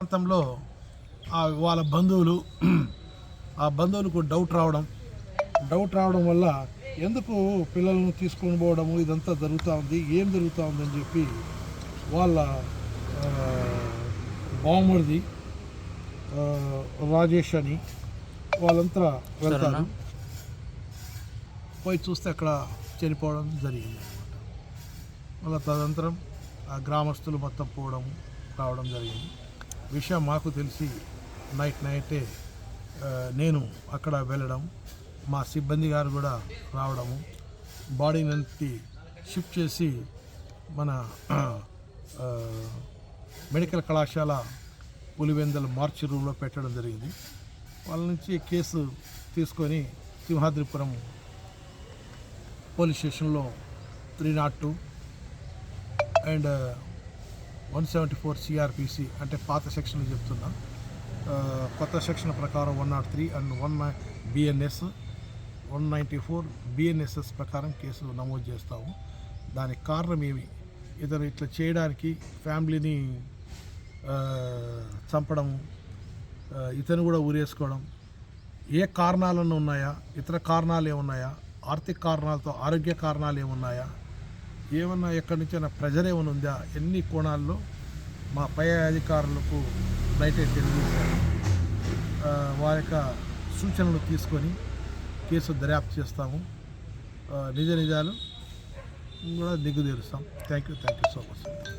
ప్రాంతంలో ఆ వాళ్ళ బంధువులు ఆ బంధువులకు డౌట్ రావడం డౌట్ రావడం వల్ల ఎందుకు పిల్లలను తీసుకొని పోవడము ఇదంతా జరుగుతూ ఉంది ఏం జరుగుతూ ఉందని చెప్పి వాళ్ళ బావమరిది రాజేష్ అని వాళ్ళంతా వెళ్తారు. పోయి చూస్తే అక్కడ చనిపోవడం జరిగింది అనమాట మళ్ళీ తదనంతరం ఆ గ్రామస్తులు మొత్తం పోవడం రావడం జరిగింది. విషయం మాకు తెలిసి నైట్ నైటే నేను అక్కడ వెళ్ళడం మా సిబ్బంది గారు కూడా రావడము బాడీని షిఫ్ట్ చేసి మన మెడికల్ కళాశాల పులివెందల మార్చి రూమ్లో పెట్టడం జరిగింది. వాళ్ళ నుంచి కేసు తీసుకొని సింహాద్రిపురం పోలీస్ స్టేషన్లో three not two and one seventy four CRPC అంటే పాత సెక్షన్ చెప్తున్నా. కొత్త సెక్షన్ ప్రకారం one not three and one BNS one ninety four BNSS ప్రకారం కేసులు నమోదు చేస్తాము. దానికి కారణం ఏమి? ఇతను ఇట్లా చేయడానికి ఫ్యామిలీని చంపడం ఇతను కూడా ఊరేసుకోవడం ఏ కారణాలను ఉన్నాయా? ఇతర కారణాలు ఏమున్నాయా? ఆర్థిక కారణాలతో ఆరోగ్య కారణాలు ఏమున్నాయా? ఏమన్నా ఎక్కడి నుంచైనా ప్రెజర్ ఏమైనా ఉందా? ఎన్ని కోణాల్లో మా పై అధికారులకు నైట్ తెలియజేశారు? వారి యొక్క సూచనలు తీసుకొని కేసు దర్యాప్తు చేస్తాము. నిజ నిజాలు కూడా దిగుదేరుస్తాం. Thank you thank you so much